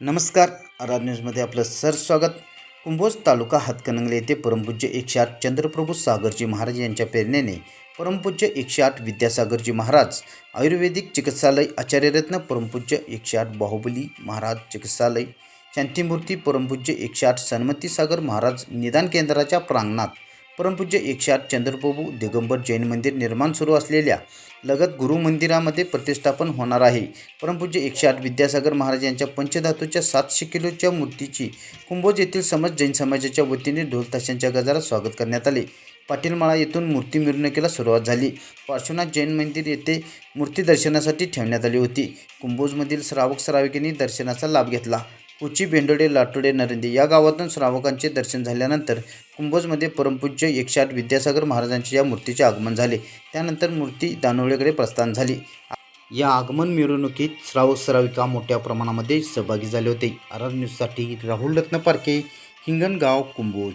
नमस्कार. आराध न्यूजमध्ये आपलं सर स्वागत. कुंभोज तालुका हातकणंगले येथे परमपूज्य एकशे आठ चंद्रप्रभू सागरजी महाराज यांच्या प्रेरणेने परमपूज्य एकशे आठ विद्यासागरजी महाराज आयुर्वेदिक चिकित्सालय आचार्यरत्न परमपूज्य एकशे आठ बाहुबली महाराज चिकित्सालय शांतीमूर्ती परमपूज्य एकशे आठ सन्मती सागर महाराज निदान केंद्राच्या प्रांगणात परमपूज्य एकशात चंद्रप्रभू दिगंबर जैन मंदिर निर्माण सुरू असलेल्या लगत गुरु मंदिरामध्ये प्रतिष्ठापन होणार आहे. परमपूज्य एकशे आठ विद्यासागर महाराज यांच्या पंचधातूच्या सातशे किलोच्या मूर्तीची कुंभोज येथील समज जैन समाजाच्या वतीने ढोलताशांच्या गजारात स्वागत करण्यात आले. पाटीलमाळा येथून मूर्ती मिरवणुकीला सुरुवात झाली. पार्श्वनाथ जैन मंदिर येथे मूर्ती दर्शनासाठी ठेवण्यात आली होती. कुंभोजमधील श्रावक श्राविकेने दर्शनाचा लाभ घेतला. उची भेंडोडे लाटोडे नरंदे या गावातून श्रावकांचे दर्शन झाल्यानंतर कुंभोजमध्ये परमपूज्य एकशे विद्यासागर महाराजांच्या या मूर्तीचे आगमन झाले. त्यानंतर मूर्ती दानोळेकडे प्रस्थान झाली. या आगमन मिरवणुकीत श्रावक श्राविका मोठ्या प्रमाणामध्ये सहभागी झाले होते. आर आर न्यूजसाठी राहुल रत्न पारखे हिंगणगाव कुंभोज.